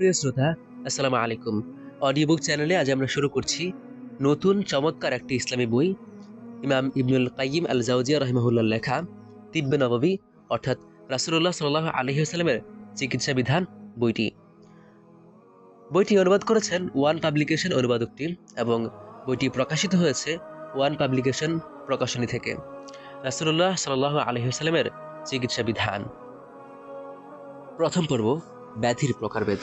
প্রিয় শ্রোতা, আসসালামু আলাইকুম। অডিও বুক চ্যানেলে আজ আমরা শুরু করছি নতুন চমৎকার একটি ইসলামী বই। ইমাম ইবনুল কাইয়িম আল জাউজিয়া রহিমাহুল্লাহ লেখা, তিব্বে নববী, অর্থাৎ রাসুল্লাহ সাল্লাহ আলহিহাস্লামের চিকিৎসা বিধান বইটি। বইটি অনুবাদ করেছেন ওয়ান পাবলিকেশন অনুবাদকটি এবং বইটি প্রকাশিত হয়েছে ওয়ান পাবলিকেশন প্রকাশনী থেকে। রাসুল্লাহ সাল্লাহ আলহিহাস্লামের চিকিৎসা বিধান। প্রথম পর্ব ব্যাধির প্রকারভেদ।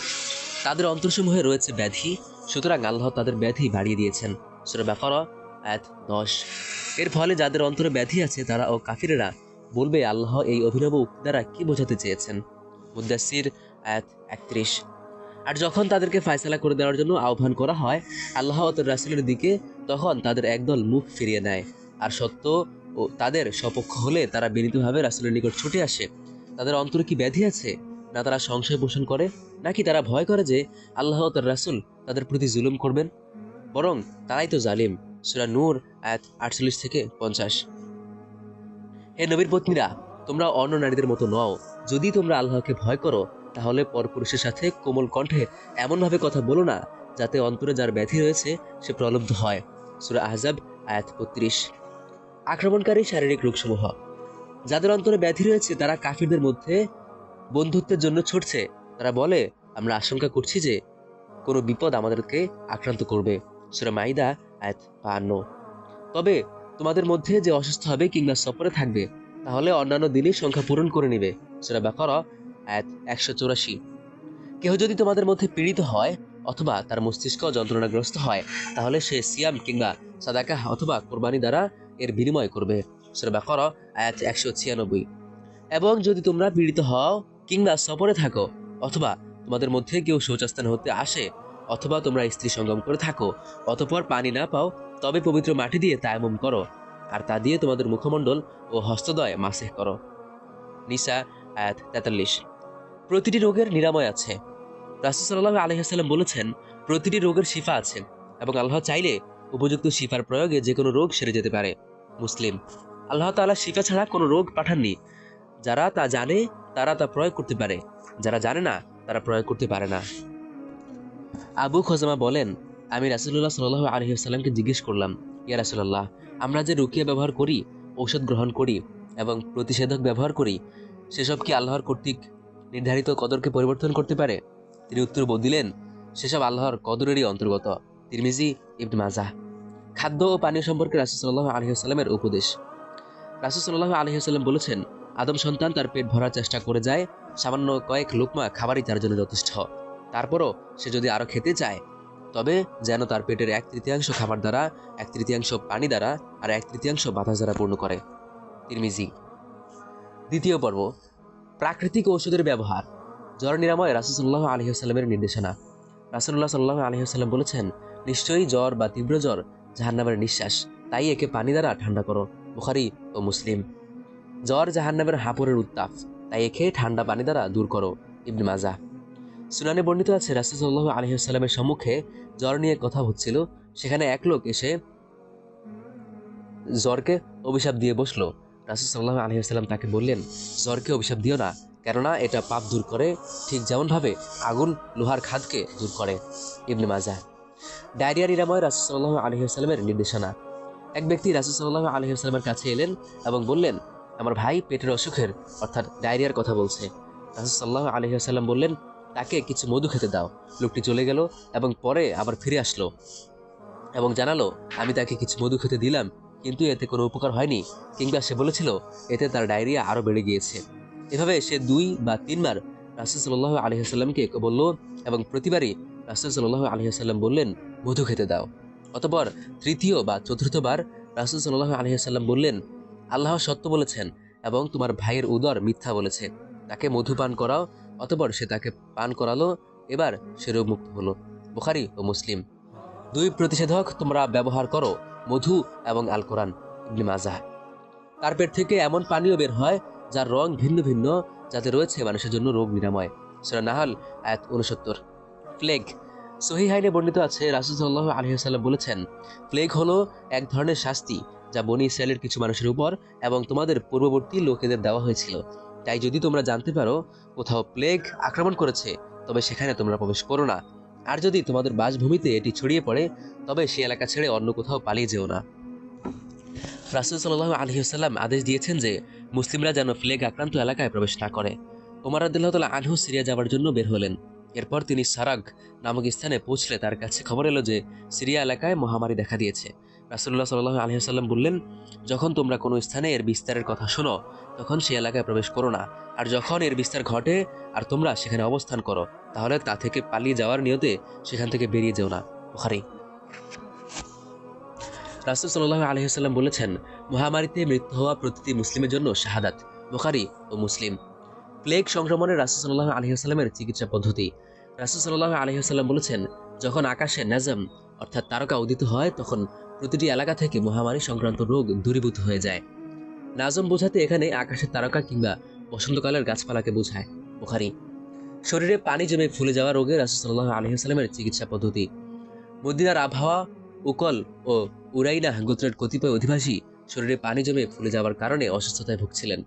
তাদের অন্তরসমূহে রয়েছে ব্যাধি, সুতরাং আল্লাহ তাদের ব্যাধি বাড়িয়ে দিয়েছেন। সুরা ব্যাপারা এক দশ। এর ফলে যাদের অন্তরে ব্যাধি আছে, তারা ও কাফিরেরা বলবে, আল্লাহ এই অভিনব উক্তি দ্বারা কি বোঝাতে চেয়েছেন? মুদাসির এক একত্রিশ। আর যখন তাদেরকে ফায়সালা করে দেওয়ার জন্য আহ্বান করা হয়, আল্লাহ রাসুলের দিকে, তখন তাদের একদল মুখ ফিরিয়ে নেয়। আর সত্য ও তাদের সপক্ষ হলে তারা বিনীতভাবে রাসুলের নিকট ছুটে আসে। তাদের অন্তরে কি ব্যাধি আছে? না তারা সংশয় পোষণ করে, নাকি তারা ভয় করে যে আল্লাহ তার রাসুল তাদের প্রতি জুলুম করবেন? বরং তারাই তো জালিম। সুরা নূর এক আটচল্লিশ থেকে পঞ্চাশ। হে নবীর পত্নীরা, তোমরা অন্য নারীদের মতো নও। যদি তোমরা আল্লাহকে ভয় করো, তাহলে পরপুরুষের সাথে কোমল কণ্ঠে এমনভাবে কথা বলো না, যাতে অন্তরে যার ব্যাধি রয়েছে, সে প্রলব্ধ হয়। সুরা আহজাব, আয়াত বত্রিশ। আক্রমণকারী শারীরিক রোগসমূহ। যাদের অন্তরে ব্যাধি রয়েছে, তারা কাফিরদের মধ্যে বন্ধুত্বের জন্য ছুটছে। তারা বলে, আমরা আশঙ্কা করছি যে কোনো বিপদ আমাদেরকে আক্রান্ত করবে। সুরা মাইদা, আয়াত বাহান্ন। তবে তোমাদের মধ্যে যে অসুস্থ হবে কিংবা সফরে থাকবে, তাহলে অন্যান্য দিনই সংখ্যা পূরণ করে নিবে। সুরা ব্যাপার আয়াত একশো চৌরাশি। কেহ যদি তোমাদের মধ্যে পীড়িত হয় অথবা তার মস্তিষ্ক যন্ত্রণাগ্রস্ত হয়, তাহলে সে সিয়াম কিংবা সাদাকা অথবা কোরবানি দ্বারা এর বিনিময় করবে। সুরা ব্যাপার আয়াত একশো ছিয়ানব্বই। এবং যদি তোমরা পীড়িত হও কিংবা সফরে থাকো, অথবা তোমাদের মধ্যে কেউ শৌচাস্থান হতে আসে, অথবা তোমরা স্ত্রী সঙ্গম করে থাকো, অতপর পানি না পাও, তবে পবিত্র মাটি দিয়ে তায়ামুম করো, আর তা দিয়ে তোমাদের মুখমণ্ডল ও হস্তদয় মাসেহ করো। নিসা আয়াত তেতাল্লিশ। প্রতিটি রোগের নিরাময় আছে। রাসুসাল্লাহ আলহিহাস্লাম বলেছেন, প্রতিটি রোগের শিফা আছে, এবং আল্লাহ চাইলে উপযুক্ত শিফার প্রয়োগে যে কোনো রোগ সেরে যেতে পারে। মুসলিম, আল্লাহ তাআলা শিফা ছাড়া কোনো রোগ পাঠাননি। যারা তা জানে তারা তা প্রয়োগ করতে পারে। যারা জানে না, তারা প্রয়োগ করতে পারে না। আবু খোজামা বলেন, আমি রাসুল্লাহ সাল্লাহ আলহিহাস্লামকে জিজ্ঞেস করলাম, ইয়া রাসুল্লাহ আমরা যে রুকিয়া ব্যবহার করি, ঔষধ গ্রহণ করি এবং প্রতিষেধক ব্যবহার করি, সেসব কি আল্লাহর কর্তৃক নির্ধারিত কদরকে পরিবর্তন করতে পারে? তিনি উত্তর দিলেন, সেসব আল্লাহর কদরেরই অন্তর্গত। তিরমিজি, ইবন মাজাহ। খাদ্য ও পানীয় সম্পর্কে রাসুসাল্লাহ আলহিহাস্লামের উপদেশ। রাসুসাল্লাহ আলহিহাস্লাম বলেছেন আদম সন্তান তার পেট ভরার চেষ্টা করে যায়, সামান্য কয়েক লোকমা খাবারই তার জন্য যথেষ্ট। তারপরও সে যদি আরও খেতে চায়, তবে যেন তার পেটের এক তৃতীয়াংশ খাবার দ্বারা, এক তৃতীয়াংশ পানি দ্বারা আর এক তৃতীয়াংশ বাতাস দ্বারা পূর্ণ করে। তিরমিজি। দ্বিতীয় পর্ব। প্রাকৃতিক ঔষধের ব্যবহার। জ্বর নিরাময় রাসুসাল্লাহ আলহিহাস্লামের নির্দেশনা। রাসুল্লাহ সাল্লাহ আলহিহাস্লাম বলেছেন, নিশ্চয়ই জ্বর বা তীব্র জ্বর জাহান্নামের নিঃশ্বাস। তাই একে পানি দ্বারা ঠান্ডা করো। বুখারি ও মুসলিম। জ্বর জাহান্নামের হাঁপুরের উত্তাপ। তাই একে ঠান্ডা পানি দ্বারা দূর করো, ইবনে মাজা। সুনানে বর্ণিত আছে রাসুসাল্লাহ আলহিহাস্লামের সম্মুখে জ্বর নিয়ে কথা হচ্ছিল। সেখানে এক লোক এসে জ্বরকে অভিশাপ দিয়ে বসল। রাসুল সাল্লাহ আলহিহাস্লাম তাকে বললেন, জ্বরকে অভিশাপ দিও না, কেননা এটা পাপ দূর করে। ঠিক যেমনভাবে আগুন লোহার খাদকে দূর করে। ইবনে মাজা। ডায়রিয়া নিরাময় রাসুল সাল্লাহ আলহিহাস্লামের নির্দেশনা। এক ব্যক্তি রাসুল সাল্লাহ আলহিহাস্লামের কাছে এলেন এবং বললেন আমার ভাই পেটের অসুখের, অর্থাৎ ডায়রিয়ার কথা বলছে। রাসুল সাল্লাহ আলহিহাস্লাম বললেন, তাকে কিছু মধু খেতে দাও। লোকটি চলে গেল এবং পরে আবার ফিরে আসলো এবং জানালো, আমি তাকে কিছু মধু খেতে দিলাম, কিন্তু এতে কোনো উপকার হয়নি। কিংবা সে বলেছিল, এতে তার ডায়রিয়া আরও বেড়ে গিয়েছে। এভাবে সে দুই বা তিনবার রাসুল সাল্লাহ আলহিহাস্লামকে বলল এবং প্রতিবারই রাসুল সাল্লাহ আলহিহাস্লাম বললেন, মধু খেতে দাও। অতপর তৃতীয় বা চতুর্থবার রাসুল সাল্লাহ আলহিহাস্লাম বললেন আল্লাহ সত্য বলেছেন এবং তোমার ভাইয়ের উদর মিথ্যা বলেছে। তাকে মধু পান করাও, অতপর সে তাকে পান করালো, এবার সে রোগমুক্ত হলো। বুখারি ও মুসলিম। দুই প্রতিষেধক তোমরা ব্যবহার করো, মধু এবং আল কোরআন মাজাহ। তার পেট থেকে এমন পানীয় বের হয়, যার রং ভিন্ন ভিন্ন, যাতে রয়েছে মানুষের জন্য রোগ নিরাময়। সেরা নাহাল, আয়াত উনসত্তর প্লেগ সহি হাইনে বর্ণিত আছে রাসুসাল্লাহ আলহিহাল্লাম বলেছেন প্লেগ হলো এক ধরনের শাস্তি যা বনি ইসরায়েলের কিছু মানুষের উপর এবং তোমাদের পূর্ববর্তী লোকেদের দেওয়া হয়েছিল। তাই যদি তোমরা জানতে পারো, কোথাও প্লেগ আক্রমণ করেছে, তবে সেখানে তোমরা প্রবেশ করো না। আর যদি তোমাদের বাসভূমিতে এটি ছড়িয়ে পড়ে, তবে সেই এলাকা ছেড়ে অন্য কোথাও পালিয়ে যেও না। রাসুল সাল্লাহ আলহিউসাল্লাম আদেশ দিয়েছেন যে, মুসলিমরা যেন ফ্লেগ আক্রান্ত এলাকায় প্রবেশ না করে। ওমর আদুল্লাহ তালা আনহু সিরিয়া যাওয়ার জন্য বের হলেন। এরপর তিনি সারাগ নামক স্থানে পৌঁছলে তার কাছে খবর এলো যে, সিরিয়া এলাকায় মহামারী দেখা দিয়েছে। রাসুল্লাহ সাল্লাহ আলহিহাল্লাম বললেন, যখন তোমরা কোনো স্থানে এর বিস্তারের কথা শোনো, তখন সেই এলাকায় প্রবেশ করো না। আর যখন এর বিস্তার ঘটে আর তোমরা সেখানে অবস্থান করো, তাহলে তা থেকে পালিয়ে যাওয়ার নিয়তে সেখান থেকে বেরিয়ে যেও না। ওখারি রাসুল সাল্লাহ আলহিহাল্লাম বলেছেন, মহামারীতে মৃত্যু হওয়া প্রতিটি মুসলিমের জন্য শাহাদাত, বুখারি ও মুসলিম। প্লেগ সংক্রমণের রাসুল সাল্লাহ আলহিহাস্লামের চিকিৎসা পদ্ধতি। রাসুল সাল্লাহ আলহিহাস্লাম বলেছেন, যখন আকাশে নাজম, অর্থাৎ তারকা উদিত হয়, তখন প্রতিটি এলাকা থেকে মহামারী সংক্রান্ত রোগ দূরীভূত হয়ে যায়। নাজম বোঝাতে এখানে আকাশের তারকা কিংবা বসন্তকালের গাছপালাকে বোঝায়, বুখারি। শরীরে পানি জমে ফুলে যাওয়া রোগে রাসুল সাল্লাহ আলহিহাস্লামের চিকিৎসা পদ্ধতি। মদিনার আবহাওয়া, উকল ও উরাইনা গোত্রের কতিপয় অধিবাসী শরীরে পানি জমে ফুলে যাওয়ার কারণে অসুস্থতায় ভুগছিলেন।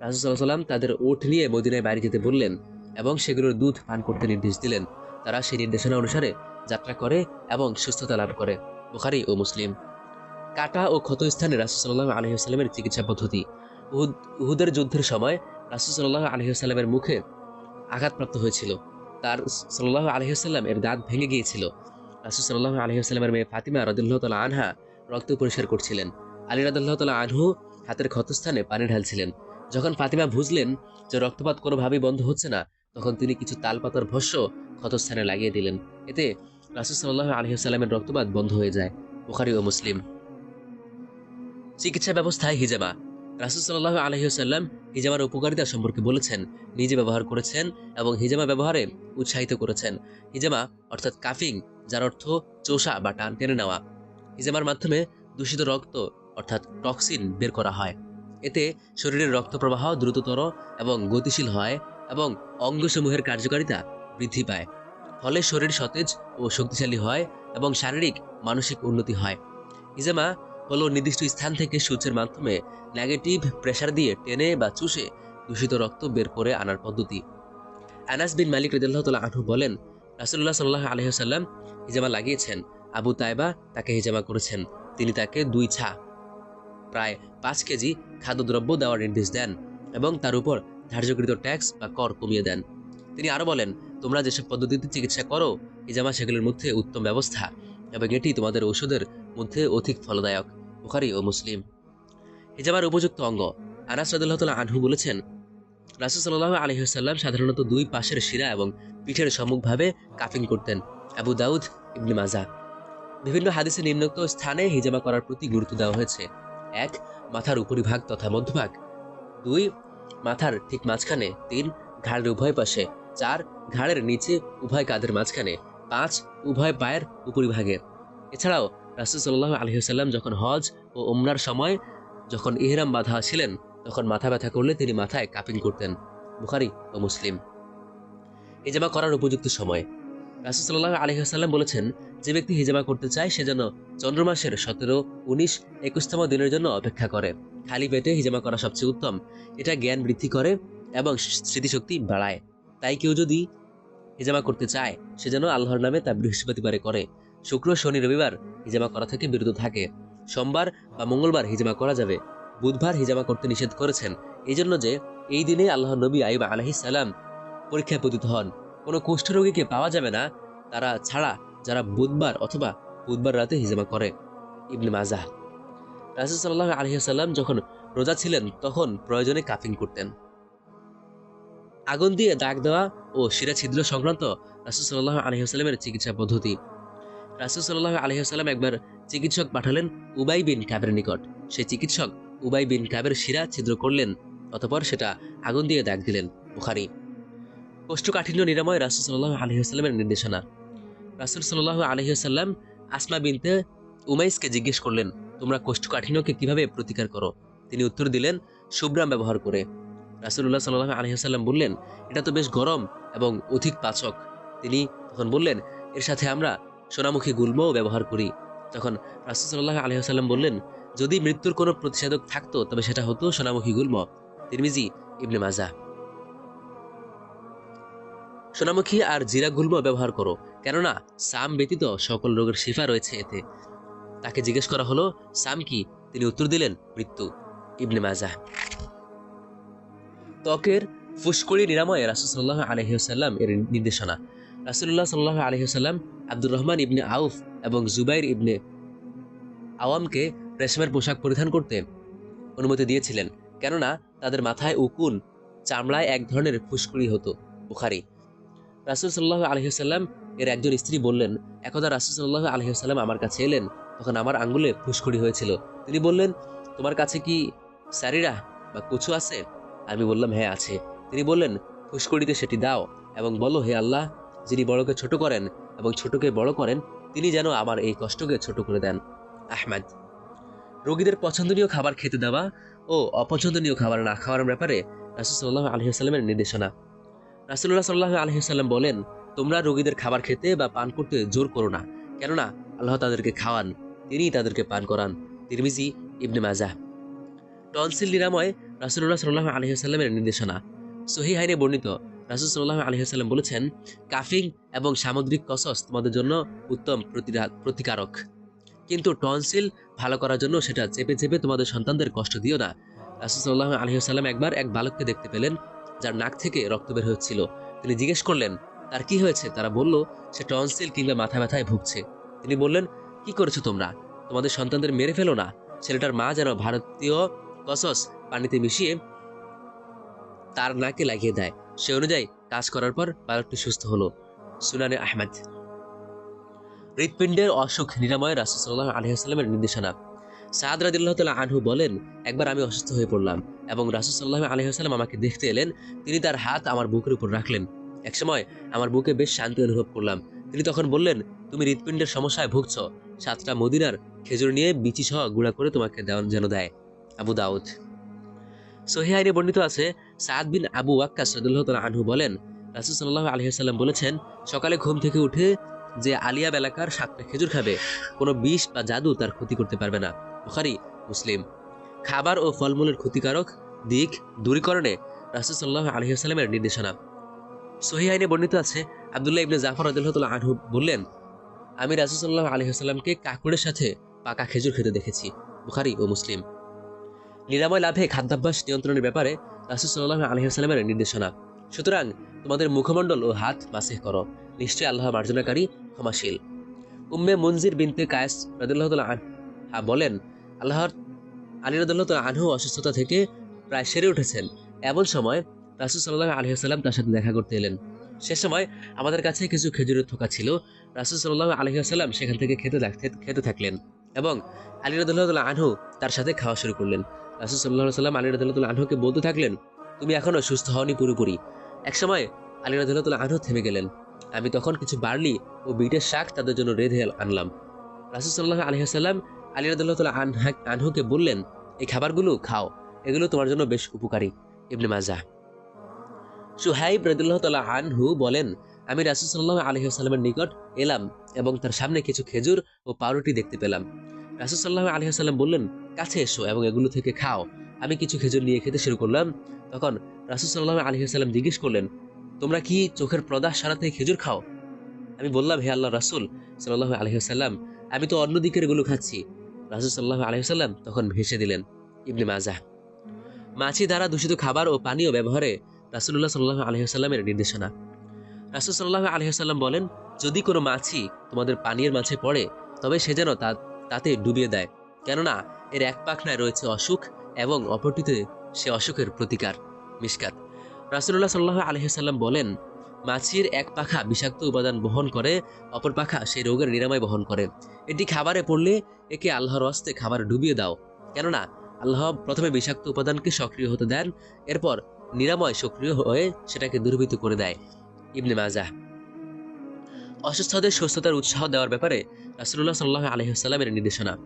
রাসুসাল্লাম তাদের ওঠ নিয়ে মদিনায় বাড়ি যেতে বললেন এবং সেগুলোর দুধ পান করতে নির্দেশ দিলেন। তারা সেই নির্দেশনা অনুসারে যাত্রা করে এবং সুস্থতা লাভ করে। বুখারি ও মুসলিম। কাটা ও ক্ষত স্থানে রাসুসাল্লাহ আলহিহাস্লামের চিকিৎসা পদ্ধতি। উহুদ, উহুদের যুদ্ধের সময় রাসুসাল্লাহ আলহিহাস্লামের মুখে আঘাতপ্রাপ্ত হয়েছিল। তার সাল্লাহ আলহিহাস্লাম এর দাঁত ভেঙে গিয়েছিল। রাসুল সাল্লাহ আলহিহাস্লামের মেয়ে ফাতিমা রদুল্লাহ আনহা রক্ত পরিষ্কার করছিলেন। আলী রাদুল্লাহ আনহু হাতের ক্ষতস্থানে পানি ঢালছিলেন। যখন ফাতিমা বুঝলেন যে রক্তপাত কোনোভাবেই বন্ধ হচ্ছে না, তখন তিনি কিছু তালপাতার ভস্য ক্ষতস্থানে লাগিয়ে দিলেন। এতে রাসুল সাল্লাহ আলহিহাস্লামের রক্তপাত বন্ধ হয়ে যায়, বুখারি ও মুসলিম। চিকিৎসা ব্যবস্থায় হিজামা রাসুল সাল্লাহ আলহিহাস্লাম হিজামার উপকারিতা সম্পর্কে বলেছেন, নিজে ব্যবহার করেছেন এবং হিজামা ব্যবহারে উৎসাহিত করেছেন। হিজামা অর্থাৎ কাফিং, যার অর্থ চোষা বা টান টেনে নেওয়া। হিজামার মাধ্যমে দূষিত রক্ত অর্থাৎ টক্সিন বের করা হয়। এতে শরীরের রক্ত প্রবাহ দ্রুততর এবং গতিশীল হয় এবং অঙ্গসমূহের কার্যকারিতা বৃদ্ধি পায়। ফলে শরীর সতেজ ও শক্তিশালী হয় এবং শারীরিক, মানসিক উন্নতি হয়। হিজামা হলো নির্দিষ্ট স্থান থেকে সূর্যের মাধ্যমে নেগেটিভ প্রেশার দিয়ে টেনে বা চুষে দূষিত রক্ত বের করে আনার পদ্ধতি। আনাস বিন মালিক রেদুল্লাহ তালা আনহু বলেন রাসুল্লাহ সাল্লাহ আলহিহাল্লাম হিজামা লাগিয়েছেন। আবু তাইবা তাকে হিজামা করেছেন। তিনি তাকে দুই ছা, প্রায় পাঁচ কেজি খাদ্যদ্রব্য দেওয়ার নির্দেশ দেন এবং তার উপর ধার্যকৃত ট্যাক্স বা কর কমিয়ে দেন। তিনি আরও বলেন তোমরা যেসব পদ্ধতিতে চিকিৎসা করো হিজামা সেগুলির মধ্যে উত্তম ব্যবস্থা এবং এটি তোমাদের ঔষধের মধ্যে অধিক ফলদায়ক, বুখারি ও মুসলিম। হিজামার উপযুক্ত অঙ্গ। আনাস রাদুল্লাহ আনহু বলেছেন, রাসুল সাল্লাহ সাধারণত দুই পাশের শিরা এবং পিঠের সম্মুখভাবে কাফিং করতেন, আবু দাউদ ইবনে মাজা। বিভিন্ন হাদিসে নিম্নোক্ত স্থানে হিজামা করার প্রতি গুরুত্ব দেওয়া হয়েছে। এক, মাথার উপরিভাগ তথা মধ্যভাগ। দুই, মাথার ঠিক মাঝখানে। তিন, ঘাড়ের উভয় পাশে। চার ঘাড়ের নিচে উভয় কাঁধের মাঝখানে, পাঁচ উভয় পায়ের উপরিভাগে। এছাড়াও রাসুল সাল্লাহ আলহিহাল্লাম যখন হজ ও উমরার সময় যখন ইহরাম বাধা ছিলেন, তখন মাথা ব্যথা করলে তিনি মাথায় কাপিং করতেন, বুখারি ও মুসলিম। হিজামা করার উপযুক্ত সময়। রাসুল সাল্লাহ আলহিহাল্লাম বলেছেন, যে ব্যক্তি হিজামা করতে চায়, সে যেন চন্দ্রমাসের সতেরো, উনিশ, একুশতম দিনের জন্য অপেক্ষা করে। খালি পেটে হিজামা করা সবচেয়ে উত্তম। এটা জ্ঞান বৃদ্ধি করে এবং স্মৃতিশক্তি বাড়ায়। তাই কেউ যদি হিজামা করতে চায়, সে যেন আল্লাহর নামে তা বৃহস্পতিবারে করে। শুক্র, শনি, রবিবার হিজামা করা থেকে বিরত থাকে। সোমবার বা মঙ্গলবার হিজামা করা যাবে। বুধবার হিজামা করতে নিষেধ করেছেন। এই জন্য যে এই দিনে আল্লাহ নবী আইব আলহি পরীক্ষায় পতিত হন। কোনো কুষ্ঠরোগীকে পাওয়া যাবে না? তারা ছাড়া যারা বুধবার অথবা বুধবার রাতে হিজামা করে। ইবনে মাজাহ। রাসুল সাল্লাহ আলহিহাল্লাম যখন রোজা ছিলেন, তখন প্রয়োজনে কাফিং করতেন। আগুন দিয়ে দাগ দেওয়া ও শিরা ছিদ্র সংক্রান্ত রাসুল সাল্লাহ আলহিহাস্লামের চিকিৎসা পদ্ধতি। রাসুল সাল্লাহ আলহিহাস্লাম একবার চিকিৎসক পাঠালেন উবাই বিন কাবের নিকট। সেই চিকিৎসক উবাই বিন কাবের শিরা ছিদ্র করলেন, অতপর সেটা আগুন দিয়ে দাগ দিলেন বুখারি। কোষ্ঠকাঠিন্য নিরাময় রাসুল সাল্লাহ আলহিহাস্লামের নির্দেশনা। রাসুল সাল্লাহ আলহিহাস্লাম আসমা বিনতে উমাইসকে জিজ্ঞেস করলেন, তোমরা কোষ্ঠকাঠিন্যকে কীভাবে প্রতিকার করো? তিনি উত্তর দিলেন শুভ্রাম ব্যবহার করে। রাসুল্লাহ সাল্লাহ আলহিহাস্লাম বললেন, এটা তো বেশ গরম এবং অধিক পাচক। তিনি তখন বললেন, এর সাথে আমরা সোনামুখী গুল্মও ব্যবহার করি। তখন রাসুল সাল্লাহ আলহিহাস্লাম বললেন, যদি মৃত্যুর কোনো প্রতিষেধক থাকতো, তবে সেটা হতো সোনামুখী গুল্ম। তিরমিজি, ইবনে মাজা সোনামুখী আর জিরা গুল্ম ব্যবহার করো, কেননা সাম ব্যতীত সকল রোগের শিফা রয়েছে এতে। তাকে জিজ্ঞেস করা হলো, সাম কি? তিনি উত্তর দিলেন, মৃত্যু। ইবনে মাজা ত্বকের ফুসকুড়ি নিরাময়ে রাসুসাল্লাহ আলহিহাল্লাম এর নির্দেশনা। রাসুল্লাহ সাল্লাহ আলহিহাল্লাম আব্দুর রহমান ইবনে আউফ এবং জুবাইর ইবনে আওয়ামকে রেশমের পোশাক পরিধান করতে অনুমতি দিয়েছিলেন, কেননা তাদের মাথায় উকুন, চামড়ায় এক ধরনের ফুসকুড়ি হতো। বুখারি। রাসুল সাল্লাহ আলহিহাল্লাম এর একজন স্ত্রী বললেন, একদা রাসুল সাল্লাহ আলহিহাল্লাম আমার কাছে এলেন, তখন আমার আঙ্গুলে ফুসকুড়ি হয়েছিল। তিনি বললেন, তোমার কাছে কি স্যারিরা বা কুচু আছে? আমি বললাম হ্যাঁ আছে। তিনি বললেন, ফুসকুড়িতে সেটি দাও এবং বলো, হে আল্লাহ, যিনি বড়কে ছোট করেন এবং ছোটকে বড় করেন, তিনি যেন আমার এই কষ্টকে ছোট করে দেন। আহমেদ, রোগীদের পছন্দনীয় খাবার খেতে দেওয়া ও অপছন্দনীয় খাবার না খাওয়ার ব্যাপারে রাসুল সাল্লাহ আলহিহাস্লামের নির্দেশনা। রাসুল্লাহ সাল্লাহ আলহিহাস্লাম বলেন, তোমরা রোগীদের খাবার খেতে বা পান করতে জোর করো না, কেননা আল্লাহ তাদেরকে খাওয়ান, তিনিই তাদেরকে পান করান। তিরমিজি, ইবনে মাজা টনসিল নিরাময় রাসুল্লাহ সাল্লাহ আলহিহাস্লামের নির্দেশনা। সহি হাইনে বর্ণিত, রাসুল সাল্লাহ আলহিহাস্লাম বলেছেন, কাফিং এবং সামুদ্রিক কসস তোমাদের জন্য উত্তম প্রতিকারক। কিন্তু টনসিল ভালো করার জন্য সেটা চেপে চেপে তোমাদের সন্তানদের কষ্ট দিও না। রাসুল সাল্লাহ আলহিহাস্লাম একবার এক বালককে দেখতে পেলেন, যার নাক থেকে রক্ত বের হচ্ছিল। তিনি জিজ্ঞেস করলেন, তার কি হয়েছে? তারা বলল, সে টনসিল কিংবা মাথা ব্যথায় ভুগছে। তিনি বললেন, কি করেছ তোমরা? তোমাদের সন্তানদের মেরে ফেলো না। ছেলেটার মা যেন ভারতীয় কসস পানিতে মিশিয়ে তার নাকে লাগিয়ে দেয়। সে অনুযায়ী কাজ করার পর বালকটি সুস্থ হলো। সুনানে আহমেদ। হৃৎপিণ্ডের অসুখ নিরাময় রাসুসাল্লাহ আলহিহাস্লামের নির্দেশনা। সাদ রাদিল্লাহ তালা আনহু বলেন, একবার আমি অসুস্থ হয়ে পড়লাম এবং রাসুসাল্লাহ আলহিহাস্লাম আমাকে দেখতে এলেন, তিনি তার হাত আমার বুকের উপর রাখলেন। একসময় আমার বুকে বেশ শান্তি অনুভব করলাম। তিনি তখন বললেন, তুমি হৃৎপিণ্ডের সমস্যায় ভুগছ। সাতটা মদিনার খেজুর নিয়ে বিচি সহ গুঁড়া করে তোমাকে দেওয়া যেন দেয়। আবু দাউদ। সহিহাইনে বর্ণিত আছে, সাদ বিন আবু ওয়াক্কাস রাদিল্লাহ তালা আনহু বলেন, রাসুল সাল্লাহ আলহিহাস্লাম বলেছেন, সকালে ঘুম থেকে উঠে যে আলিয়াব এলাকার সাতটা খেজুর খাবে, কোনো বিষ বা জাদু তার ক্ষতি করতে পারবে না। বুখারি, মুসলিম। খাবার ও ফলমূলের ক্ষতিকারক দিক দূরীকরণে রাসুল সাল্লাহ আলহিহাস্লামের নির্দেশনা। সহি আইনে বর্ণিত আছে, আবদুল্লাহ ইবনে জাফর আদুল্লাহ আনহু বললেন, আমি রাসুল সাল্লাহ আলহিহাস্লামকে কাকুরের সাথে পাকা খেজুর খেতে দেখেছি, বুখারি ও মুসলিম। নিরাময় লাভে খাদ্যাভ্যাস নিয়ন্ত্রণের ব্যাপারে রাসুল সাল্লাহ নির্দেশনা। সুতরাং তোমাদের মুখমণ্ডল ও হাত মাসিহ করো। নিশ্চয়ই আল্লাহ মার্জনাকারী, ক্ষমাশীল। উম্মে মঞ্জির বিনতে কায়েস রাদিল্লাহ আনহা বলেন, আল্লাহর আলী রাদিল্লাহ আনহু অসুস্থতা থেকে প্রায় সেরে উঠেছেন। এমন সময় রাসুল সাল্লাহ আলহিহাস্লাম তার সাথে দেখা করতে এলেন। সে সময় আমাদের কাছে কিছু খেজুরের থোকা ছিল। রাসুল সাল্লাহ আলহিহাস্লাম সেখান থেকে খেতে খেতে থাকলেন এবং আলী রাদিল্লাহ আনহু তার সাথে খাওয়া শুরু করলেন। রাসুল সাল্লাহ সাল্লাম আলী রাদিল্লাহ আনহুকে বলতে থাকলেন, তুমি এখনও সুস্থ হওনি পুরোপুরি। একসময় আলী রাদিল্লাহ আনহু থেমে গেলেন। আমি তখন কিছু বার্লি ও বিটের শাক তাদের জন্য রেঁধে আনলাম। রাসুসাল্লাহ আলহিহাসাল্লাম আলী রাদুল্লাহ তালা আনহুকে বললেন, এই খাবারগুলো খাও, এগুলো তোমার জন্য বেশ উপকারী। ইবনে মাজা সুহাইব রদুল্লাহ তালা আনহু বলেন, আমি রাসুসাল্লাহ আলহিহাস্লামের নিকট এলাম এবং তার সামনে কিছু খেজুর ও পাউরুটি দেখতে পেলাম। রাসুসাল্লাহ আলহিহাস্লাম বললেন, কাছে এসো এবং এগুলো থেকে খাও। আমি কিছু খেজুর নিয়ে খেতে শুরু করলাম। তখন রাসুসাল্লাহ আলহিহাস্লাম জিজ্ঞেস করলেন, তোমরা কি চোখের প্রদাহ সারাতে খেজুর খাও? আমি বললাম, হে আল্লাহ রাসুল সাল্লাহ আলহিহাল্লাম আমি তো অন্য দিকের এগুলো খাচ্ছি। রাসুল সাল্লাহ আলহিহাল্লাম তখন ভেসে দিলেন, ইবনে মাজা মাছি দ্বারা দূষিত খাবার ও পানীয় ব্যবহারে রাসুল্লাহ সাল্লাহ আলহিহাল্লামের নির্দেশনা। রাসুল সাল্লাহ আলহিহাল্লাম বলেন, যদি কোনো মাছি তোমাদের পানীয়ের মাঝে পড়ে, তবে সে যেন তা তাতে ডুবিয়ে দেয়। কেননা, এর এক পাখনায় রয়েছে অসুখ এবং অপরটিতে সে অসুখের প্রতিকার। মিসকাত। রাসুল্লাহ সাল্লাহ আলহিহাল্লাম বলেন, মাছির এক পাখা বিষাক্ত উপাদান বহন করে, অপর পাখা সেই রোগের নিরাময় বহন করে। এটি খাবারে পড়লে একে আল্লাহর হস্তে খাবারে ডুবিয়ে দাও। কেননা, আল্লাহ প্রথমে বিষাক্ত উপাদানকে সক্রিয় হতে দেন, এরপর নিরাময় সক্রিয় হয়ে সেটাকে দুর্বৃত করে দেয়। ইবনে মাজা অসুস্থদের সুস্থতার উৎসাহ দেওয়ার ব্যাপারে রাসুল্লাহ সাল্লাহ আলহিহাস্লামের নির্দেশনা।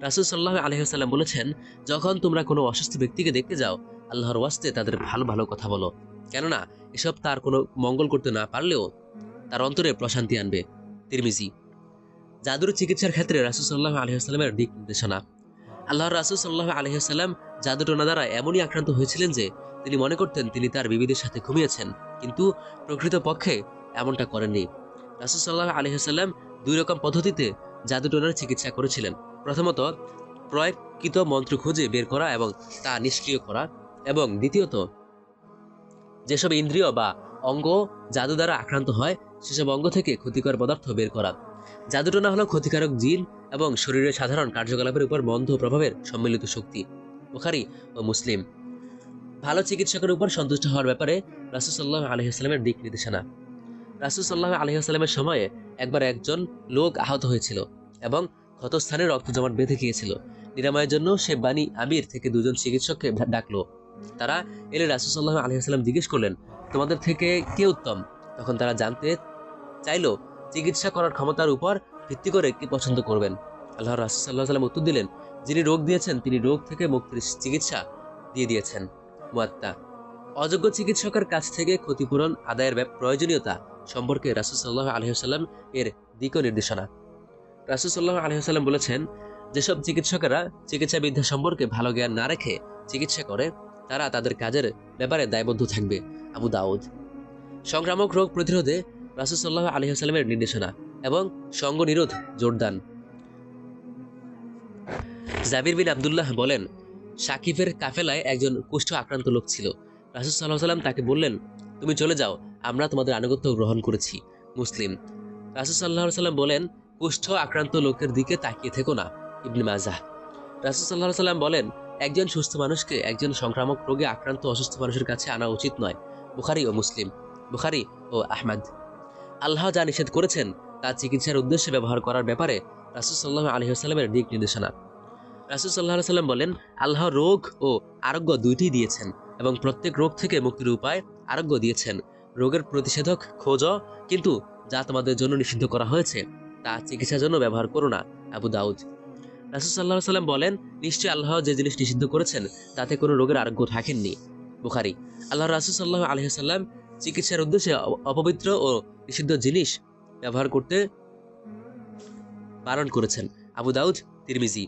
রাসুল সাল্লাহ আলহিহাস্লাম বলেছেন, যখন তোমরা কোনো অসুস্থ ব্যক্তিকে দেখতে যাও, আল্লাহর ওয়াস্তে তাদের ভালো ভালো কথা বলো। কেননা, এসব তার কোনো মঙ্গল করতে না পারলেও তার অন্তরে প্রশান্তি আনবে। তিরমিজি। জাদুর চিকিৎসার ক্ষেত্রে রাসুল সাল্লাহ আলহিহাস্লামের দিক নির্দেশনা। আল্লাহর রাসুল সাল্লাহ আলহিহাস্লাম জাদুটনা দ্বারা এমনই আক্রান্ত হয়েছিলেন যে, তিনি মনে করতেন তিনি তার বিবিদের সাথে ঘুমিয়েছেন, কিন্তু প্রকৃতপক্ষে এমনটা করেননি। রাসুল সাল্লাহ আলহিহাল্লাম দুই রকম পদ্ধতিতে জাদুটোনার চিকিৎসা করেছিলেন। প্রথমত, প্রয়োগকৃত মন্ত্র খুঁজে বের করা এবং তা নিষ্ক্রিয় করা এবং দ্বিতীয়ত, যেসব ইন্দ্রিয় বা অঙ্গ জাদু দ্বারা আক্রান্ত হয়, সেসব অঙ্গ থেকে ক্ষতিকর পদার্থ বের করা। জাদুটোনা হলো ক্ষতিকারক জিন এবং শরীরের সাধারণ কার্যকলাপের উপর বন্ধ প্রভাবের সম্মিলিত শক্তি, বুখারি ও মুসলিম। ভালো চিকিৎসকের উপর সন্তুষ্ট হওয়ার ব্যাপারে রাসুসাল্লাহ আলহিহাস্লামের দিক নির্দেশনা। রাসুসাল্লাহ আলহিহাস্লামের সময়ে একবার একজন লোক আহত হয়েছিল এবং ক্ষতস্থানে রক্ত জমাট বেঁধে গিয়েছিল। নিরাময়ের জন্য সে বাণী আমির থেকে দুজন চিকিৎসককে ডাকলো। তারা এলে রাসুসাল্লাহ আলহিহাস্লাম জিজ্ঞেস করলেন, তোমাদের থেকে কে উত্তম? তখন তারা জানতে চাইলো, চিকিৎসা করার ক্ষমতার উপর ভিত্তি করে কি পছন্দ করবেন? আল্লাহ রাসুসাল্লাহ সাল্লাম উত্তর দিলেন, যিনি রোগ দিয়েছেন, তিনি রোগ থেকে মুক্তির চিকিৎসা দিয়ে দিয়েছেন। মুয়াত্তা। অযোগ্য চিকিৎসকের কাছ থেকে ক্ষতিপূরণ আদায়ের প্রয়োজনীয়তা সম্পর্কে রাসুসাল্লাহ আলহিহাল্লাম এর দিক নির্দেশনা। রাসুসাল্লাহ আলহিহাল্লাম বলেছেন, যেসব চিকিৎসকেরা চিকিৎসাবিদ্যা সম্পর্কে ভালো জ্ঞান না রেখে চিকিৎসা করে, তারা তাদের কাজের ব্যাপারে দায়বদ্ধ থাকবে। আবু দাউদ। সংক্রামক রোগ প্রতিরোধে রাসুসাল্লাহ আলহিহাস্লামের নির্দেশনা এবং সঙ্গ নিরোধ জোরদান। জাবির বিন আবদুল্লাহ বলেন, সাকিবের কাফেলায় একজন কুষ্ঠ আক্রান্ত লোক ছিল। রাসুল সাল্লাহ সাল্লাম তাকে বললেন তুমি চলে যাও, আমরা তোমাদের আনুগত্য গ্রহণ করেছি। মুসলিম। রাসুল সাল্লাহ সাল্লাম বলেন, কুষ্ঠ আক্রান্ত লোকের দিকে তাকিয়ে থেকো না, ইবনে মাজাহ। রাসুল সাল্লাহ সাল্লাম বলেন, একজন সুস্থ মানুষকে একজন সংক্রামক রোগে আক্রান্ত অসুস্থ মানুষের কাছে আনা উচিত নয়, বুখারি ও মুসলিম, বুখারি ও আহমদ। আল্লাহ যা নিষেধ করেছেন, তা চিকিৎসার উদ্দেশ্যে ব্যবহার করার ব্যাপারে রাসুল সাল্লাহ আলহিহাস্লামের দিক নির্দেশনা। রাসুল সাল্লাহ সাল্লাম বলেন, আল্লাহ রোগ ও আরোগ্য দুইটি দিয়েছেন এবং প্রত্যেক রোগ থেকে মুক্তির উপায় আরোগ্য দিয়েছেন। রোগের প্রতিষেধক খোঁজ, কিন্তু যা তোমাদের জন্য নিষিদ্ধ করা হয়েছে, তা চিকিৎসার জন্য ব্যবহার করো না, আবু দাউদ। রাসুল সাল্লাহ সাল্লাম বলেন, নিশ্চয়ই আল্লাহ যে জিনিস নিষিদ্ধ করেছেন, তাতে কোনো রোগের আরোগ্য থাকেননি। বুখারি আল্লাহ রাসুল সাল্লাহ আলহিহাল্লাম চিকিৎসার উদ্দেশ্যে অপবিত্র ও নিষিদ্ধ জিনিস ব্যবহার করতে বারণ করেছেন। আবু দাউদ, তিরমিজি,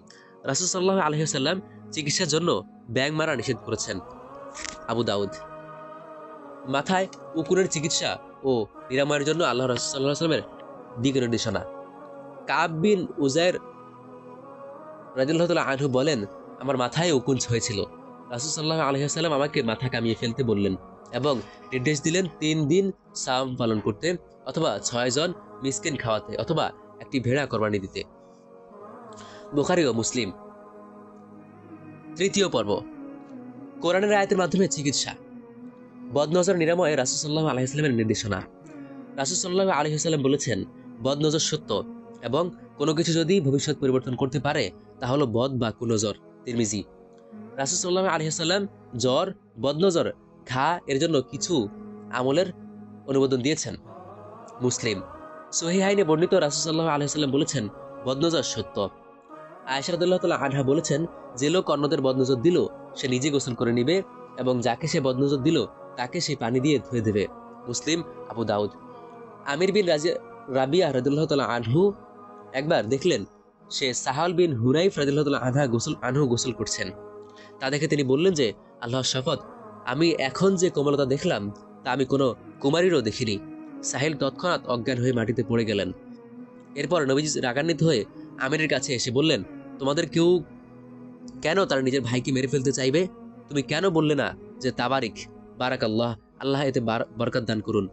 রাসুল সাল্লাহ আলহিহাল্লাম চিকিৎসার জন্য ব্যাং মারা নিষেধ করেছেন। আবু দাউদ মাথায় উকুনের চিকিৎসা ও নিরাময়ের জন্য আল্লাহ রাসুল্লাহ সাল্লামের দিক নির্দেশনা কাব বিন উজায়ের রাজিল্লাহ আনহু বলেন, আমার মাথায় উকুন হয়েছিল। রাসুল সাল্লাহ আলহিহাল্লাম আমাকে মাথা কামিয়ে ফেলতে বললেন এবং নির্দেশ দিলেন তিন দিন সাম পালন করতে অথবা ছয়জন মিসকিন খাওয়াতে অথবা একটি ভেড়া কোরবানি দিতে। বুখারি ও মুসলিম। তৃতীয় পর্ব। কোরআনের আয়াতের মাধ্যমে চিকিৎসা। বদনজর নিরাময়ে রাসুসাল্লাহ আলহিহাস্লামের নির্দেশনা। রাসুসাল্লাহ আলহিহাস্লাম বলেছেন, বদনজর সত্য এবং কোনো কিছু যদি ভবিষ্যৎ পরিবর্তন করতে পারে, তা হলো বদ বা কুনজর। তিরমিজি। রাসুসাল্লাহ আলহিহাস্লাম জ্বর, বদনজর, ঘা এর জন্য কিছু আমলের অনুমোদন দিয়েছেন। মুসলিম। সোহিহাইনে বর্ণিত রাসুসাল্লাহ আলহিহাল্লাম বলেছেন, বদনজর সত্য। আয়সারদুল্লাহ তালা আনহা বলেছেন, যে লোক অন্যদের বদনজর দিল, সে নিজে গোসল করে নিবে এবং যাকে সে বদনজর দিল তাকে সেই পানি দিয়ে ধুয়ে দেবে। মুসলিম আবু দাউদ। আমির বিন রাজি রাবিয়া রদুল্লাহ তালা আনহু একবার দেখলেন, সে সাহাল বিন হুরাইফ রাদিল্লাহ আনহা গোসল আনহু গোসল করছেন। তা দেখে তিনি বললেন যে, আল্লাহর শপথ, আমি এখন যে কোমলতা দেখলাম, তা আমি কোনো কুমারীরও দেখিনি। সাহেল তৎক্ষণাৎ অজ্ঞান হয়ে মাটিতে পড়ে গেলেন। এরপর নবীজি রাগান্বিত হয়ে আমিরের কাছে এসে বললেন, তোমাদের কেউ কেন তার নিজের ভাইকে মেরে ফেলতে চাইবে? তুমি কেন বললে না যে তাবারিক বারাক আল্লাহ আল্লাহ এতে বার- বরকত দান করুন।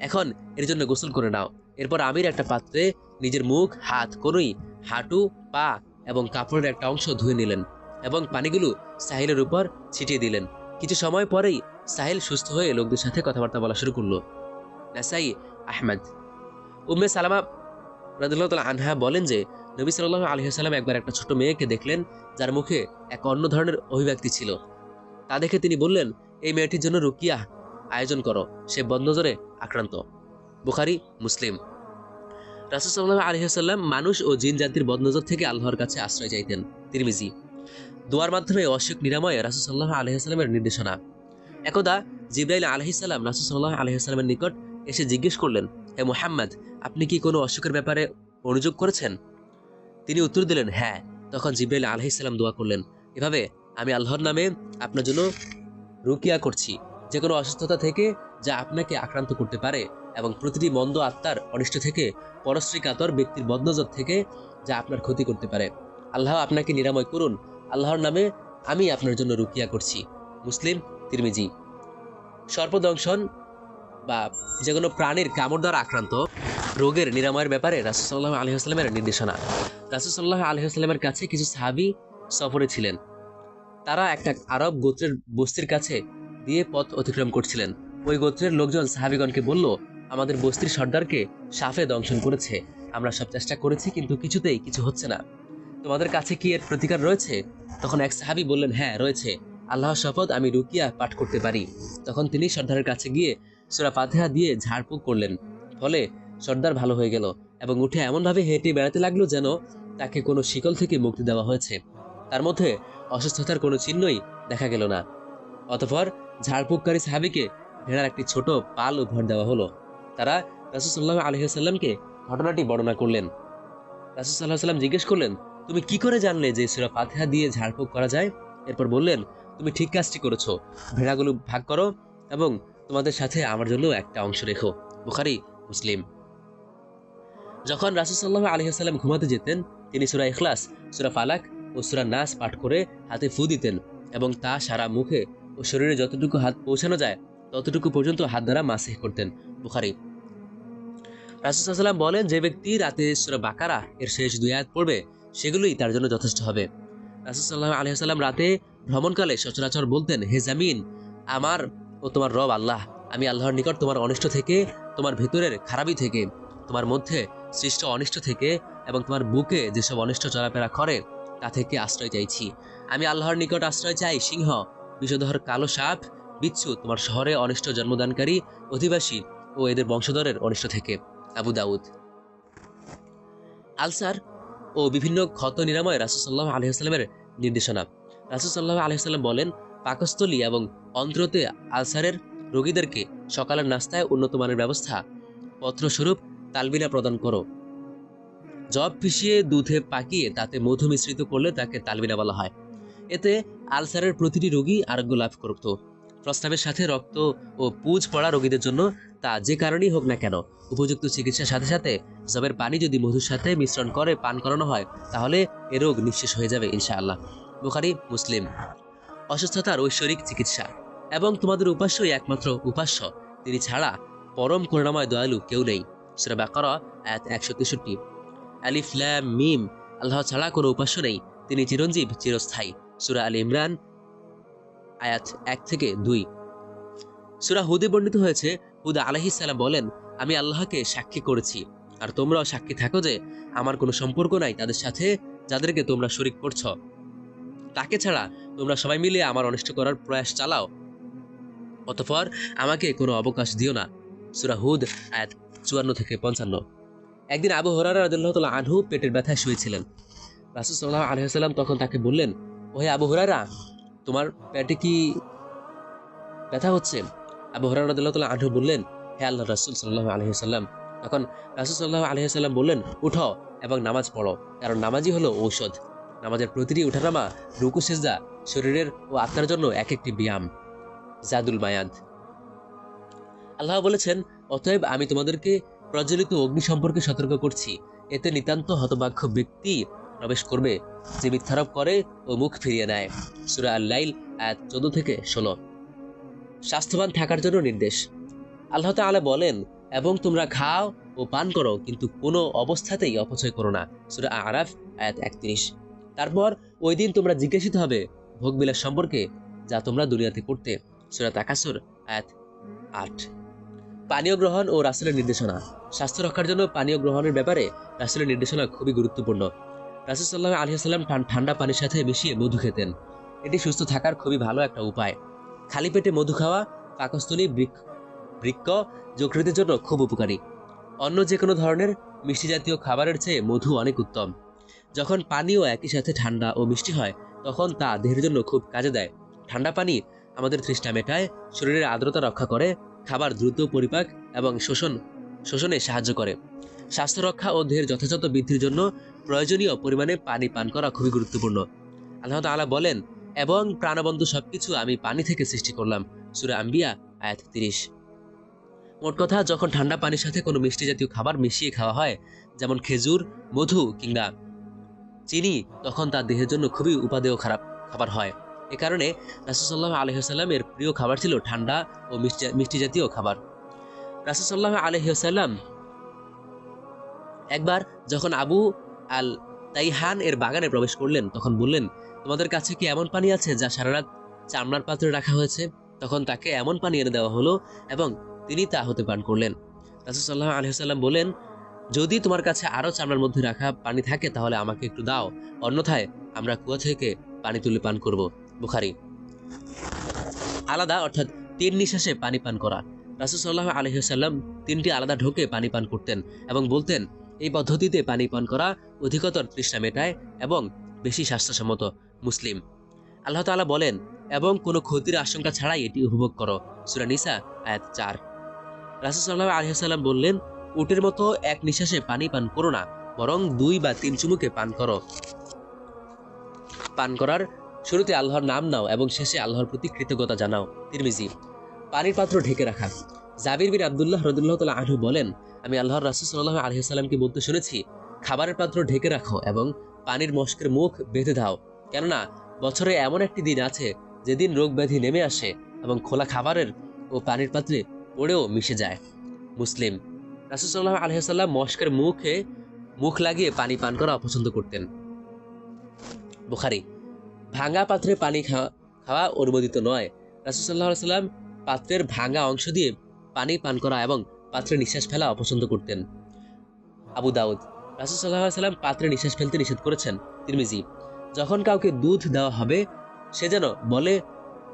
এখন এর জন্য গোসল করে নাও। এরপর আমির একটা পাত্রে নিজের মুখ, হাত, কোনোই, হাঁটু, পা এবং কাপড়ের একটা অংশ ধুয়ে নিলেন এবং পানিগুলো সাহিলের উপর ছিটিয়ে দিলেন। কিছু সময় পরেই সাহিল সুস্থ হয়ে লোকদের সাথে কথাবার্তা বলা শুরু করল। নাসাই আহমেদ। উম্মে সালামা রাদিল্লাহ তালা আনহা বলেন যে, নবী সাল্লাহ আলহিহাল্লাম একবার একটা ছোট মেয়েকে দেখলেন যার মুখে এক অন্য ধরনের অভিব্যক্তি ছিল। তা দেখে তিনি বললেন এই মেয়েটির জন্য রুকিয়া আয়োজন করো। সে বদনজরে আক্রান্ত। বুখারি, মুসলিম। রাসুল সাল্লাহ আলহিহাল্লাম মানুষ ও জিন জাতির বদনজর থেকে আল্লাহর কাছে আশ্রয় চাইতেন। তিরমিজি। দোয়ার মাধ্যমে অসুখ নিরাময়ে রাসুল সাল্লাহ আলহিহাল্লামের নির্দেশনা। একদা জিব্রাইল আলহিসাল্লাম রাসুল সাল্লাহ আলহিহাল্লামের নিকট এসে জিজ্ঞেস করলেন, হে মোহাম্মদ, আপনি কি কোনো অসুখের ব্যাপারে অনুযোগ করেছেন? তিনি উত্তর দিলেন হ্যাঁ। তখন জিব্রাইল আলহিসাল্লাম দোয়া করলেন, এভাবে আমি আল্লাহর নামে আপনার জন্য রুকিয়া করছি। যে কোনো অসুস্থতা থেকে যা আপনাকে আক্রান্ত করতে পারে এবং প্রতিটি মন্দ আত্মার অনিষ্ট থেকে পরশ্রী কাতর ব্যক্তির বদনজর থেকে যা আপনার ক্ষতি করতে পারে। আল্লাহ আপনাকে নিরাময় করুন। আল্লাহর নামে আমি আপনার জন্য রুকিয়া করছি। মুসলিম, তিরমিজি। সর্পদংশন বা যে কোনো প্রাণীর কামড় দ্বারা আক্রান্ত রোগের নিরাময়ের ব্যাপারে রাসুসাল্লাহ আলহিহাস্লামের নির্দেশনা। রাসুসাল্লাহ আলহিহাস্লামের কাছে কিছু সাহাবি সফরে ছিলেন। তারা একটা আরব গোত্রের বস্তির কাছে দিয়ে পথ অতিক্রম করছিলেন। ওই গোত্রের লোকজন সাহাবিগণকে বলল, আমাদের বস্তির সর্দারকে সাফে দংশন করেছে। আমরা সব চেষ্টা করেছি, কিন্তু কিছুতেই কিছু হচ্ছে না। তোমাদের কাছে কি এর প্রতিকার রয়েছে? তখন এক সাহাবি বললেন হ্যাঁ রয়েছে। আল্লাহ শপথ আমি রুকিয়া পাঠ করতে পারি। তখন তিনি সর্দারের কাছে গিয়ে সুরা ফাতেহা দিয়ে ঝাড়ফুঁক করলেন। ফলে সর্দার ভালো হয়ে গেল এবং উঠে এমনভাবে হেঁটে বেড়াতে লাগল যেন তাকে কোনো শিকল থেকে মুক্তি দেওয়া হয়েছে। তার মধ্যে অসুস্থতার কোনো চিহ্নই দেখা গেল না। অতপর ঝাড়ফুঁককারী সাহাবিকে ভেড়ার একটি ছোট পাল উপহার দেওয়া হলো। তারা রাসুসাল্লাহ আলহিহাল্লামকে ঘটনাটি বর্ণনা করলেন। রাসুসাল্লাহ সাল্লাম জিজ্ঞেস করলেন, তুমি কি করে জানলে যে সুরা ফাতেহা দিয়ে ঝাড়ফুঁক করা যায়? এরপর বললেন, তুমি ঠিক কাজটি করেছ। ভেড়াগুলো ভাগ করো এবং তোমাদের সাথে আমার জন্য একটা অংশ রেখো। বুখারি, মুসলিম। যখন রাসুসাল্লাহ আলহিহাল্লাম ঘুমাতে যেতেন, তিনি সুরা ইখলাস, সুরা ফালাক ও সুরা নাস পাঠ করে হাতে ফু দিতেন এবং তা সারা মুখে ও শরীরে যতটুকু হাত পৌঁছানো যায়, ততটুকু পর্যন্ত হাত দ্বারা মাসিহ করতেন বুখারি। রাসুসাল্লাম বলেন, যে ব্যক্তি রাতে সুরা বাকারা এর শেষ দুই আয়াত পড়বে, সেগুলোই তার জন্য যথেষ্ট হবে। রাসুসাল্লাহ আলহিহাল্লাম রাতে ভ্রমণকালে সচরাচর বলতেন, হে জামিন, আমার ও তোমার রব আল্লাহ, আমি আল্লাহর নিকট তোমার অনিষ্ট থেকে, তোমার ভেতরের খারাপি থেকে, তোমার মধ্যে সৃষ্ট অনিষ্ট থেকে এবং তোমার বুকে যেসব অনিষ্ট চলাফেরা করে তা থেকে আশ্রয় চাইছি। আমি আল্লাহর নিকট আশ্রয় চাই, সিংহ, বিষধর কালো সাপ, বিচ্ছু, তোমার শহরে অনিষ্ট জন্মদানকারী, অধিবাসী ও এদের বংশধরের অনিষ্ট থেকে। আবু দাউদ। আলসার ও বিভিন্ন ক্ষত নিরাময় রাসুসাল্লাহ আলহিহাস্লামের নির্দেশনা। রাসুসাল্লাহ আলহিহাল্লাম বলেন, পাকস্থলী এবং অন্ত্রতে আলসারের রোগীদেরকে সকালের নাস্তায় উন্নত মানের ব্যবস্থা। পত্রস্বরূপ তালবিনা প্রদান করো। জব পিষিয়ে দুধে পাকিয়ে তাতে মধু মিশ্রিত করলে তাকে তালবিনা বলা হয়। এতে আলসারের প্রতিটি রোগী আরোগ্য লাভ করত। প্রস্তাবের সাথে রক্ত ও পুজ পড়া রোগীদের জন্য তা যে কারণেই হোক না কেন, উপযুক্ত চিকিৎসার সাথে সাথে জবের পানি যদি মধুর সাথে মিশ্রণ করে পান করানো হয়, তাহলে এ রোগ নিঃশেষ হয়ে যাবে ইনশাআল্লাহ। বুখারি, মুসলিম। অসুস্থতার ঐশ্বরিক চিকিৎসা। এবং তোমাদের উপাস্যই একমাত্র উপাস্য। তিনি ছাড়া পরম করুণাময় দয়ালু কেউ নেই। সুরা বাকরা এক একশো তেষট্টি। আলিফ ল্যাম মিম, আল্লাহ ছাড়া কোনো উপাস্য নেই। তিনি চিরঞ্জীব, চিরস্থায়ী। সুরা আল ইমরান, আয়াত এক থেকে দুই। সুরা হুদে বর্ণিত হয়েছে, হুদা আলহিসাল্লাম বলেন, আমি আল্লাহকে সাক্ষী করেছি। আর তোমরাও সাক্ষী থাকো যে, আমার কোনো সম্পর্ক নাই তাদের সাথে যাদেরকে তোমরা শরিক করছ। তাকে ছাড়া তোমরা সবাই মিলে আমার অনিষ্ট করার প্রয়াস চালাও। অতঃপর আমাকে কোনো অবকাশ দিও না। সুরা হুদ, আয়াত চুয়ান্ন থেকে পঞ্চান্ন। একদিন আবু হরারা রাদিল্লাহ তালা আনহু পেটের ব্যথায় শুয়েছিলেন। রাসুল সাল্লাহ আলহিহাল্লাম তখন তাকে বললেন, ওহে আবু হরারা তোমার পেটে কি ব্যথা হচ্ছে? আবু হরারা রাদিল্লাহ তালা আনহু বললেন, হে আল্লাহ রাসুল সাল্লাহ আলহিহাল্লাম তখন রাসুল সাল্লাহ আলহিহাল্লাম বললেন, উঠো এবং নামাজ পড়ো, কারণ নামাজই হলো ঔষধ। নামাজের প্রতিটি উঠানামা, রুকু, সেজদা, শরীরের ও আত্মার জন্য এক একটি ব্যায়াম। জাদুল মায়াদ আল্লাহ বলেছেন, অতএব আমি তোমাদেরকে প্রজ্বলিত অগ্নি সম্পর্কে সতর্ক করছি। এতে নিতান্ত হতভাগ্য ব্যক্তি প্রবেশ করবে। যে মিথ্যারোপ করে ও মুখ ফিরিয়ে নেয়। সুরা আল্লাইল, আয়াত চোদ্দ থেকে ষোলো। স্বাস্থ্যবান থাকার জন্য নির্দেশ। আল্লাহ তাআলা বলেন, এবং তোমরা খাও ও পান করো, কিন্তু কোনো অবস্থাতেই অপচয় করো না। সুরা আরাফ, আয়াত একত্রিশ। তারপর ওই দিন তোমরা জিজ্ঞাসিত হবে ভোগবিলাস সম্পর্কে, যা তোমরা দুনিয়াতে করতে। সুরা তাকাসুর, আয়াত আট। পানীয় গ্রহণ ও রাসুলের নির্দেশনা। স্বাস্থ্য রক্ষার জন্য পানীয় গ্রহণের ব্যাপারে রাসুলের নির্দেশনা খুবই গুরুত্বপূর্ণ। রাসুল সাল্লাহ আলহিহাল্লাম ঠান্ডা পানির সাথে মিশিয়ে মধু খেতেন। এটি সুস্থ থাকার খুবই ভালো একটা উপায়। খালি পেটে মধু খাওয়া পাকস্থলী, বৃক্ষ বৃক্ষ যকৃতের জন্য খুব উপকারী। অন্য যে কোনো ধরনের মিষ্টি জাতীয় খাবারের চেয়ে মধু অনেক উত্তম। যখন পানিও একই সাথে ঠান্ডা ও মিষ্টি হয়, তখন তা দেহের জন্য খুব কাজে দেয়। ঠান্ডা পানি আমাদের তৃষ্ণা মেটায়, শরীরের আর্দ্রতা রক্ষা করে খাবার দ্রুত পরিপাক এবং শোষণ, শোষণে সাহায্য করে। স্বাস্থ্য রক্ষা ও দেহের যথাযথ বৃদ্ধির জন্য প্রয়োজনীয় পরিমাণে পানি পান করা খুবই গুরুত্বপূর্ণ। আল্লাহ তাআলা বলেন, এবং প্রাণবন্ধু সবকিছু আমি পানি থেকে সৃষ্টি করলাম। সুরা আম্বিয়া, আয়াত তিরিশ। মোট কথা, যখন ঠান্ডা পানির সাথে কোনো মিষ্টি জাতীয় খাবার মিশিয়ে খাওয়া হয়, যেমন খেজুর, মধু কিংবা চিনি, তখন তার দেহের জন্য খুবই উপাদেয় খারাপ খাবার হয়। এ কারণে রাসুসাল্লাহ আলহিহাল্লামের প্রিয় খাবার ছিল ঠান্ডা ও মিষ্টি মিষ্টি জাতীয় খাবার। রাসুসাল্লাহ আলহিহাল্লাম একবার যখন আবু আল তাইহান এর বাগানে প্রবেশ করলেন, তখন বললেন, তোমাদের কাছে কি এমন পানি আছে যা সারা রাত চামড়ার পাত্রে রাখা হয়েছে? তখন তাকে এমন পানি এনে দেওয়া হলো এবং তিনি তা হতে পান করলেন। রাসুসাল্লাহ আলহিহাল্লাম বলেন যদি তোমার কাছে আরও চামড়ার মধ্যে রাখা পানি থাকে, তাহলে আমাকে একটু দাও, অন্যথায় আমরা কুয়া থেকে পানি তুলে পান করব। বুখারি। আলাদা অর্থাৎ তিন নিঃশ্বাসে পানি পান করা। রাসুসাল্লাহ আলহিহাল্লাম তিনটি আলাদা ঢোকে পানি পান করতেন এবং বলতেন, এই পদ্ধতিতে পানি পান করা অধিকতর তৃষ্ণা মেটায় এবং বেশি স্বাস্থ্যসম্মত মুসলিম। আল্লাহ তাআলা বলেন, এবং কোনো ক্ষতির আশঙ্কা ছাড়াই এটি উপভোগ করো। সুরা নিসা, আয়াত চার। রাসুসাল্লাহ আলহিহাল্লাম বললেন, উটের মতো এক নিঃশ্বাসে পানি পান করো না, বরং দুই বা তিন চুমুকে পান করো। পান করার শুরুতে আল্লাহর নাম নাও এবং শেষে আল্লাহর প্রতি কৃতজ্ঞতা জানাও। তিরমিজি, পানির পাত্র ঢেকে রাখা। জাবির বিন আবদুল্লাহ রদুল্লাহ তালা আনহু বলেন, আমি আল্লাহর রাসুল সাল্লাহ আলহিহাল্লামকে বলতে শুনেছি, খাবারের পাত্র ঢেকে রাখো এবং পানির মস্কের মুখ বেঁধে দাও। কেননা, বছরে এমন একটি দিন আছে, যেদিন রোগ ব্যাধি নেমে আসে এবং খোলা খাবারের ও পানির পাত্রে পড়েও মিশে যায়। মুসলিম রাসুসাল্লাহ আলহিহাল্লাম মস্কের মুখে মুখ লাগিয়ে পানি পান করা অপছন্দ করতেন। বুখারি ভাঙা পাত্রে পানি খাওয়া খাওয়া অনুমোদিত নয়। রাসুসাল্লাহ সাল্লাম পাত্রের ভাঙা অংশ দিয়ে পানি পান করা এবং পাত্রে নিঃশ্বাস ফেলা অপছন্দ করতেন। আবু দাউদ রাসুসাল্লাহ সাল্লাম পাত্রে নিঃশ্বাস ফেলতে নিষেধ করেছেন। তিরমিজি, যখন কাউকে দুধ দেওয়া হবে, সে যেন বলে,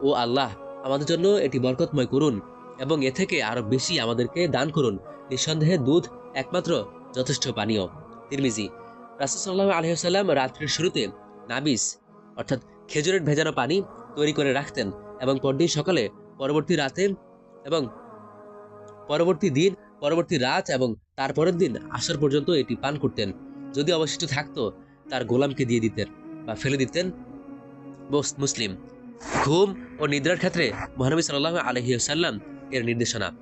ও আল্লাহ, আমাদের জন্য এটি বরকতময় করুন এবং এ থেকে আরও বেশি আমাদেরকে দান করুন। নিঃসন্দেহে দুধ একমাত্র যথেষ্ট পানীয়। তিরমিজি রাসুসাল্লাহ আলহিহাল্লাম রাত্রির শুরুতে নাবিস, অর্থাৎ খেজুরের ভেজানো পানি তৈরি করে রাখতেন এবং পরদিন সকালে পরবর্তী রাতে এবং পরবর্তী দিন, পরবর্তী রাত এবং তারপরের দিন আসর পর্যন্ত এটি পান করতেন। যদি অবশিষ্ট থাকতো, তার গোলামকে দিয়ে দিতেন বা ফেলে দিতেন মুসলিম। ঘুম ও নিদ্রার ক্ষেত্রে মহানবী সাল্লাহ আলহিহাল্লাম এর নির্দেশনা।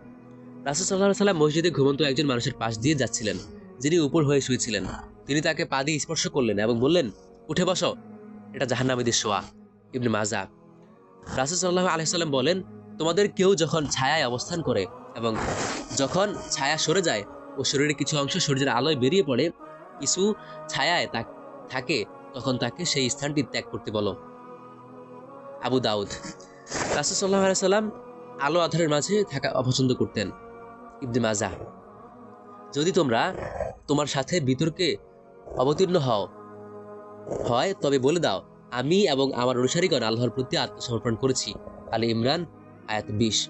রাসুল সাল্লাহ সাল্লাম মসজিদে ঘুমন্ত একজন মানুষের পাশ দিয়ে যাচ্ছিলেন। যিনি উপর হয়ে শুয়েছিলেন। তিনি তাকে পা দিয়ে স্পর্শ করলেন এবং বললেন, উঠে বসো। এটা জাহান্নামীদের শোয়া ইবনে মাজা রাসুল সাল্লাহ আলহিসাল্লাম বলেন, তোমাদের কেউ যখন ছায়ায় অবস্থান করে এবং যখন ছায়া সরে যায়, ও শরীরের কিছু অংশ সূর্যের আলোয় বেরিয়ে পড়ে, কিছু ছায়ায় তা থাকে, তখন তাকে সেই স্থানটি ত্যাগ করতে বলো। আবু দাউদ, রাসুল সাল্লাহ আলাইসাল্লাম আলো আধারের মাঝে থাকা অপছন্দ করতেন ইবনে মাজা যদি তোমরা তোমার সাথে বিতর্কে অবতীর্ণ হও হয়, তবে বলে দাও, আমি এবং আমার অনুসারীগণ আল্লাহর প্রতি আত্মসমর্পণ করেছি। আলী ইমরান, আয়াত বিশ।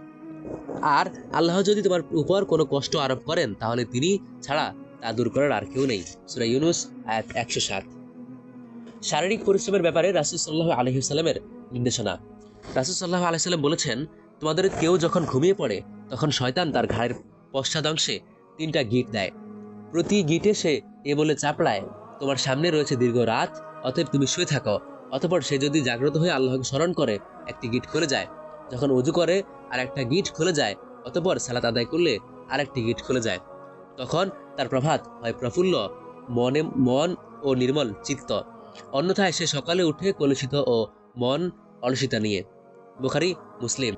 আর আল্লাহ যদি তোমার উপর কোনো কষ্ট আরোপ করেন, তাহলে তিনি ছাড়া তা দূর করার আর কেউ নেই। সুরা ইউনুস, আয়াত একশো সাত। শারীরিক পরিশ্রমের ব্যাপারে রাসুল সাল্লাহ আলহিসাল্লামের নির্দেশনা। রাসুল সাল্লাহ আলহিসাল্লাম বলেছেন, তোমাদের কেউ যখন ঘুমিয়ে পড়ে, তখন শয়তান তার ঘাড়ের পশ্চাদংশে তিনটা গিট দেয়। প্রতি গিটে সে এ বলে চাপড়ায়, তোমার সামনে রয়েছে দীর্ঘ রাত অতএব তুমি শুয়ে থাকো। অতপর সে যদি জাগ্রত হয়ে আল্লাহকে স্মরণ করে, একটি গিট খুলে যায়। যখন উজু করে আর একটা গিট খুলে যায়, অতপর সালাত আদায় করলে আর একটি গিট খুলে যায়। তখন তার প্রভাত হয় প্রফুল্ল, মনে, মন ও নির্মল চিত্ত। অন্যথায় সে সকালে উঠে কলুষিত ও মন অলসিতা নিয়ে। বুখারি, মুসলিম।